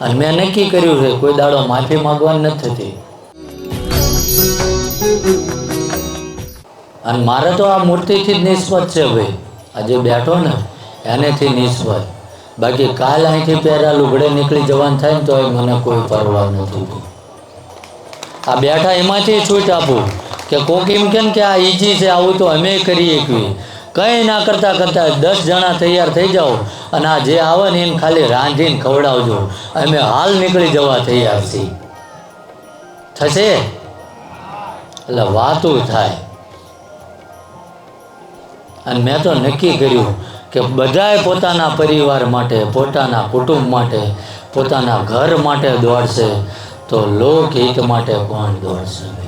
અને મેં નક્કી કર્યું છે, કોઈ દાડો માફી માંગવાની નથી થતી. અને મારે તો આ મૂર્તિથી જ નિસ્બત છે ભાઈ. આજે બેઠો ને, એનેથી નિસ્બત. બાકી કાલ અહીંથી પહેરા લુગડે નીકળી જવાનું થાય ને તો મને કોઈ પરવા નથી આ બેઠા એમાંથી છૂટ આપું કે કોક એમ કેમ કે આ ઈજી છે, આવું તો અમે કરીએ એકવી. કંઈ ના કરતાં કરતાં દસ જણા તૈયાર થઈ જાઓ અને આ જે આવે ને એને ખાલી રાંધીને ખવડાવજો. અમે હાલ નીકળી જવા તૈયાર છીએ. થશે? એટલે વાતું થાય. અને મેં તો નક્કી કર્યું કે બધાએ પોતાના પરિવાર માટે, પોતાના કુટુંબ માટે, પોતાના ઘર માટે દોડશે તો લોકહિત માટે કોણ દોડશે?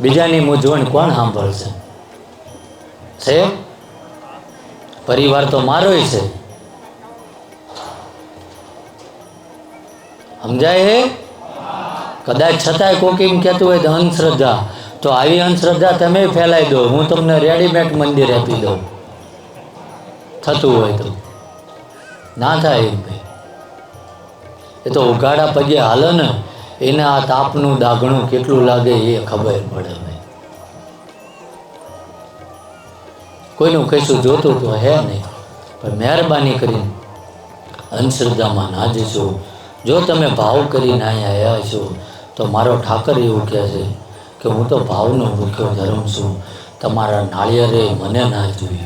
બીજાની મૂંઝવણ કોણ સાંભળશે? છે? પરિવાર તો મારોય છે. સમજાય હે? કદાચ છતાંય કોક એમ કહેતું હોય તો અંધશ્રદ્ધા. તો આવી અંધશ્રદ્ધા તમે ફેલાઈ દો. હું તમને રેડીમેડ મંદિર આપી દઉં. થતું હોય તો. ના થાય એમ ભાઈ એ તો ઉઘાડા પગે હાલે ને. એને આ તાપનું દાગણું કેટલું લાગે એ ખબર પડે કોઈનું કહીશું જોતું તો હે નહીં, પણ મહેરબાની કરીને અંધશ્રદ્ધામાં ના જશો. જો તમે ભાવ કરીને અહીંયા આવ્યા છો, તો મારો ઠાકર એવું કહે છે કે હું તો ભાવનો મુખ્ય ધર્મ છું. તમારા નાળિયેરે મને ના જોઈએ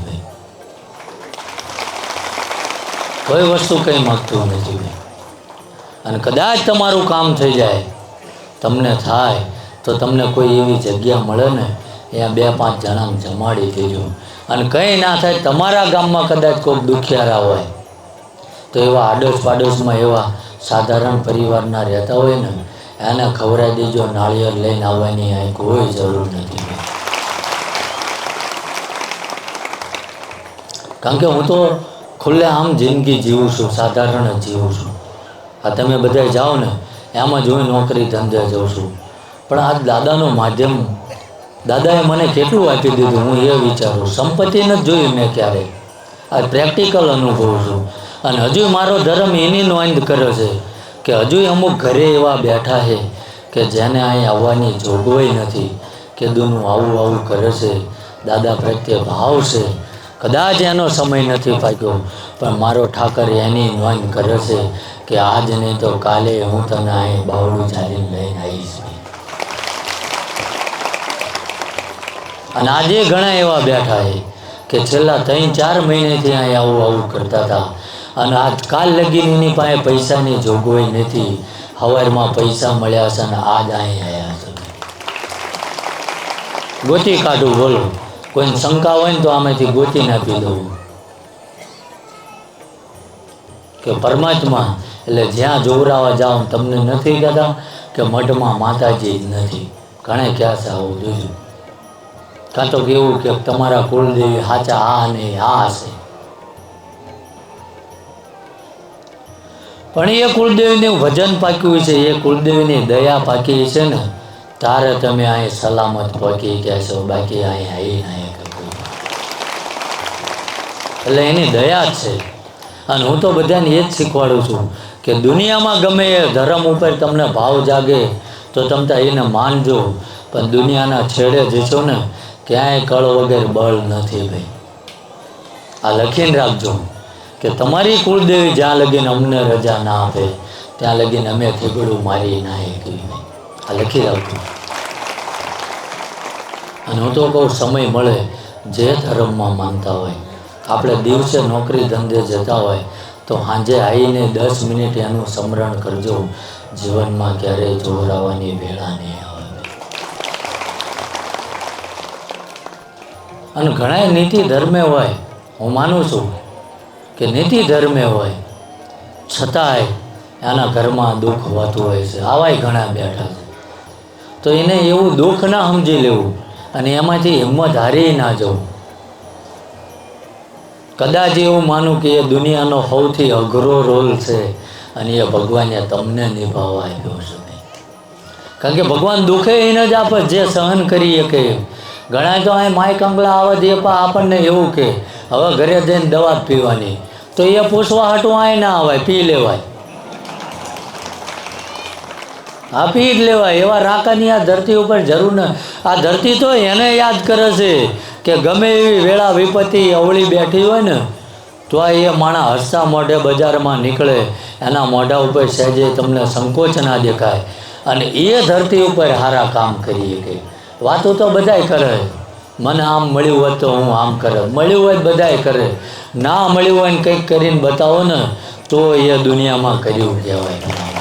કોઈ વસ્તુ કંઈ માગતું નથી. ભાઈ અને કદાચ તમારું કામ થઈ જાય, તમને થાય, તો તમને કોઈ એવી જગ્યા મળે ને ત્યાં બે પાંચ જણા જમાડી દેજો. અને કંઈ ના થાય, તમારા ગામમાં કદાચ કોઈક દુખિયારા હોય, તો એવા આડોશ પાડોશમાં એવા સાધારણ પરિવારના રહેતા હોય ને, એને ખવડાવી દેજો, નાળિયેર લઈને આવવાની અહીં કોઈ જરૂર નથી. કારણ કે હું તો ખુલ્લે આમ જિંદગી જીવું છું, સાધારણ જીવું છું. આ તમે બધા જાઓ ને એમાં જ હું નોકરી ધંધે જાઉં છું. પણ આ દાદાનું માધ્યમ, દાદાએ મને કેટલું આપી દીધું, હું એ વિચારું. સંપત્તિ નથી જોઈ મેં ક્યારે. આ પ્રેક્ટિકલ અનુભવ છું. અને હજુ મારો ધર્મ એની નોંધ કર્યો છે કે હજુ અમુક ઘરે એવા બેઠા છે કે જેને અહીં આવવાની જોગવાઈ નથી કે દુનું આવું આવું કરે છે. દાદા પ્રત્યે ભાવ છે. કદાચ એનો સમય નથી પાક્યો, પણ મારો ઠાકર એની નોંધ કરે છે કે આજ નહીં તો કાલે હું તને અહીં બાવડું ચાલીને લઈને આવીશ. અને આજે ઘણા એવા બેઠા છે કે છેલ્લા ત્રણ ચાર મહિનેથી અહીં આવું આવું કરતા હતા. અને આજ કાલ લગીને એની પાસે પૈસાની જોગવાઈ નથી. હવારમાં પૈસા મળ્યા છે અને આજ અહીં આવ્યા છે. ગોતી કાઢું, બોલો. કોઈને શંકા હોય ને તો આમાંથી ગોતી નાખી દઉં. કે પરમાત્મા, એટલે જ્યાં જોવરાવા જાઓ તમને નથી કહેતા કે મઢમાં માતાજી નથી. ઘણે ક્યાં આવું જોયું. કાં તો કેવું કે તમારા કુળદેવી સાચા આ ને આ હશે પણ એ કુળદેવીનું વજન પાક્યું છે, એ કુળદેવીની દયા પાકી છે ને, તારે તમે અહીં સલામત પહોંચી ગયા છો બાકી અહીં આવી નહીં એટલે એની દયા છે. અને હું તો બધાને એ જ શીખવાડું છું કે દુનિયામાં ગમે એ ધર્મ ઉપર તમને ભાવ જાગે, તો તમે એને માનજો. પણ દુનિયાના છેડે જશો ને, ક્યાંય કળ વગર બળ નથી ભાઈ. આ લખીને રાખજો કે તમારી કુળદેવી જ્યાં લગીને અમને રજા ના આપે, ત્યાં લગીને અમે થીગડું મારી ના એકલી આ લખી રાખજો. અને હું તો કહું, સમય મળે, જે ધર્મમાં માનતા હોય. આપણે દિવસે નોકરી ધંધે જતા હોય તો સાંજે આવીને દસ મિનિટ એનું સ્મરણ કરજો. જીવનમાં ક્યારેય જોરાવાની વેળા નહીં આવે. અને ઘણા નીતિ ધર્મે હોય. હું માનું છું કે નીતિ ધર્મે હોય. છતાંય એના ઘરમાં દુઃખ હોતું હોય છે. આવાય ઘણા બેઠા છે. તો એને એવું દુઃખ ના સમજી લેવું અને એમાંથી હિંમત હારી ના જવું. કદાચ એવું માનું કે એ દુનિયાનો સૌથી અઘરો રોલ છે અને એ ભગવાને તમને નિભાવવા આવ્યો છે. કારણ કે ભગવાન દુઃખે એને જ આપે, જે સહન કરી શકે ઘણા તો અહીં માય કંગલા આવે દે પણ આપણને એવું કે, હવે ઘરે જઈને દવા પીવાની. તો એ પૂછવા હાટું અહીં ના આવે, પી લેવાય. હા પી જ લેવાય. એવા રાકાની આ ધરતી ઉપર જરૂર ન આ ધરતી તો એને યાદ કરે છે કે ગમે એવી વેળા વિપત્તિ અવળી બેઠી હોય ને, તો આ એ માણા હસતા મોઢે બજારમાં નીકળે. એના મોઢા ઉપર સહેજે તમને સંકોચ ના દેખાય. અને એ ધરતી ઉપર સારા કામ કરીએ કે. વાતો તો બધાય કરે. મને આમ મળ્યું હોત તો હું આમ કરે. મળ્યું હોય બધાય કરે. ના મળ્યું હોય ને કંઈક કરીને બતાવો ને, તો એ દુનિયામાં કર્યું કહેવાય.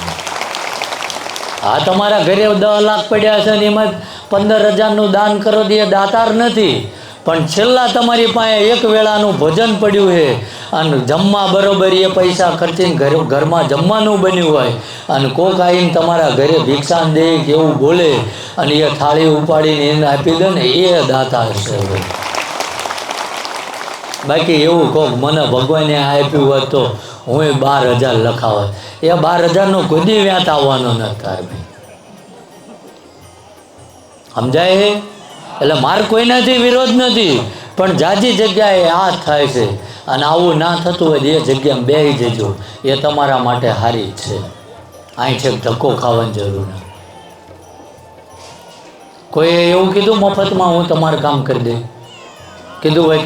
હા, તમારા ઘરે દસ લાખ પડ્યા છે ને એમાં પંદર હજારનું દાન કરો દે દાતાર નથી. પણ છેલ્લા તમારી પાસે એક વેળાનું ભોજન પડ્યું છે. અને જમવા બરોબર એ પૈસા ખર્ચીને ઘર, ઘરમાં જમવાનું બન્યું હોય. અને કોક આવીને તમારા ઘરે ભિક્ષા દે કે એવું બોલે અને એ થાળી ઉપાડીને એને આપી દે ને એ દાતાર છે. બાકી એવું કોક મને ભગવાને આપ્યું હોત તો હું બાર હજાર લખાવે એ બાર હજારનો કોઈ વ્યાત આવવાનો નથી તાર સમજાય છે એટલે માર કોઈનાથી વિરોધ નથી, પણ જાજી જગ્યાએ આ થાય છે. અને આવું ના થતું હોય એ જગ્યામાં બેસી જજો. એ તમારા માટે સારી છે. અહીં છે ધક્કો ખાવાની જરૂર નથી. કોઈએ એવું કીધું, મફતમાં હું તમારું કામ કરી દે. કીધું હોય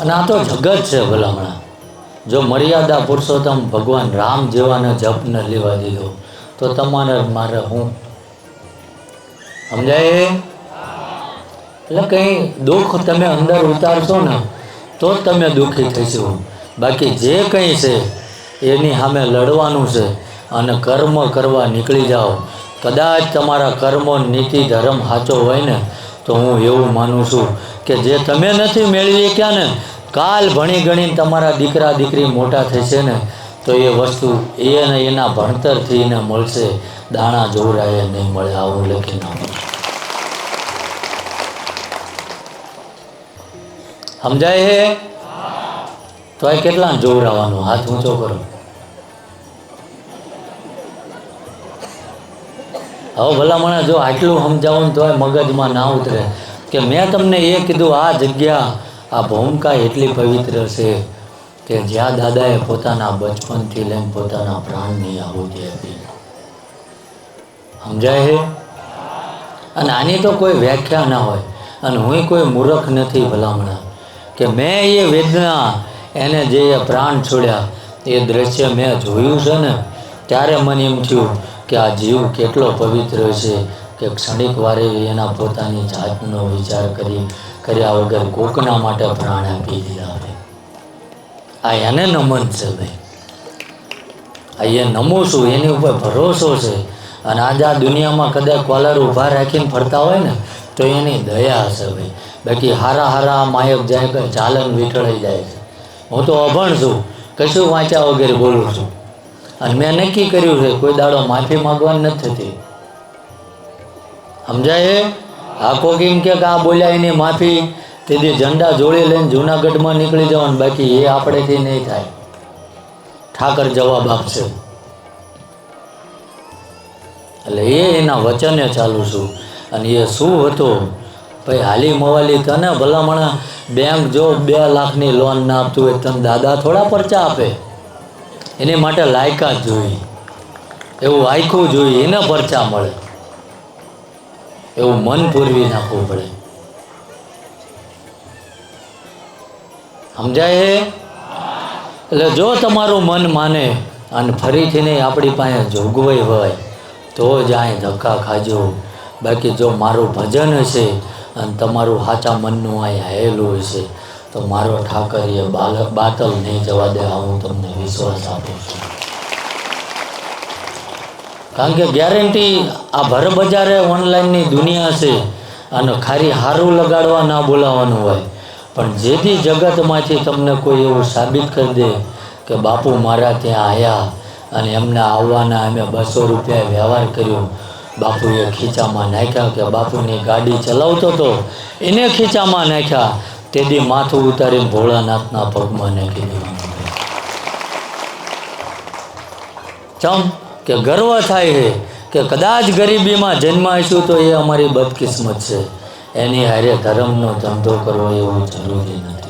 અને આ તો જગત છે ભલામણા જો મર્યાદા પુરુષોત્તમ ભગવાન રામ જેવાને જપ ન લેવા દીધો, તો તમારે મારે હું? સમજાય? એટલે કંઈ દુઃખ તમે અંદર ઉતારશો ને, તો તમે દુઃખી થશો બાકી જે કંઈ છે, એની સામે લડવાનું છે અને કર્મ કરવા નીકળી જાઓ. કદાચ તમારા કર્મો નીતિ ધર્મ સાચો હોય ને તો હું એવું માનું છું કે જે તમે નથી મેળવી ક્યાં ને કાલ ભણી ગણીને તમારા દીકરા, દીકરી મોટા થશે ને, તો એ વસ્તુ એને એના ભણતરથી એને મળશે. દાણા જોવરાય નહીં મળે, આવું લખી નાખું સમજાય હે? તો એ કેટલા જોવરાવાનું? હાથ ઊંચો કરો. હવે ભલામણા જો આટલું સમજાવું તો મગજમાં ના ઉતરે. કે મેં તમને એ કીધું, આ જગ્યા, આ ભૂમિકા એટલી પવિત્ર છે કે જ્યાં દાદાએ પોતાના બચપનથી લઈને પોતાના પ્રાણની આહુતિ આપી. સમજાય છે? અને આની તો કોઈ વ્યાખ્યા ના હોય. અને હું કોઈ મૂર્ખ નથી ભલામણા. કે મેં એ વેદના, એને જે પ્રાણ છોડ્યા, એ દ્રશ્ય મેં જોયું છે ને, ત્યારે મને એમ થયું કે આ જીવ કેટલો પવિત્ર છે કે ક્ષણિક વારે એના પોતાની જાતનો વિચાર કરી, કર્યા વગર કોકના માટે પ્રાણ આપી દીધા ભાઈ આ એને નમન છે ભાઈ. આ એ નમો છું, એની ઉપર ભરોસો છે. અને આજે આ દુનિયામાં કદાચ કોલર ઊભા રાખીને ફરતા હોય ને, તો એની દયા હશે ભાઈ. બાકી હારા હારા માયક જાય ચાલન વીંટળાઈ જાય છે. હું તો અભણ છું. કશું વાંચ્યા વગેરે બોલું છું. અને મેં નક્કી કર્યું છે, કોઈ દાડો માફી માંગવાની નથી થતી. સમજાય આ કોક કે આ બોલ્યા એની માફી, તેથી ઝંડા જોડી લઈને જુનાગઢમાં નીકળી જવાનું, બાકી એ આપણેથી નહીં થાય. ઠાકર જવાબ આપશે. એટલે એ એના વચને ચાલુ છું. અને એ શું હતું? ભાઈ હાલી મવાલી તને ભલામણા, બેંક જો બે લાખની લોન ના આપતું હોય તને દાદા થોડા પરચા આપે? એની માટે લાયકાત જોઈએ. એવું આખું જોઈએ, એના પરચા મળે. એવું મન પૂરવી નાખવું પડે. સમજાય એટલે જો તમારું મન માને અને ફરીથી નહીં આપણી પાસે જોગવાઈ હોય, તો જ અહીં ધક્કા ખાજો. બાકી જો મારું ભજન હશે અને તમારું સાચા મનનું અહીં હાયેલું હશે. તો મારો ઠાકર બાલક બાતલ નહીં જવા દે હું તમને વિશ્વાસ આપું છું. કારણ કે ગેરંટી આ ભર બજારે ઓનલાઈનની દુનિયા છે અને ખારી હારું લગાડવા ના બોલાવાનું હોય. પણ જેથી જગતમાંથી તમને કોઈ એવું સાબિત કરી દે કે બાપુ મારા ત્યાં આવ્યા અને એમને આવવાના અમે બસો રૂપિયા વ્યવહાર કર્યો. બાપુએ ખીચામાં નાખ્યા કે બાપુની ગાડી ચલાવતો હતો એને ખીચામાં નાખ્યા. તેથી માથું ઉતારીને ભોળાનાથના પગમાં નાખી ચમ કે ગર્વ થાય છે કે કદાચ ગરીબીમાં જન્માઈશું તો એ અમારી બદકિસ્મત છે. એની હારે ધર્મનો ધંધો કરવો એવો જરૂરી નથી.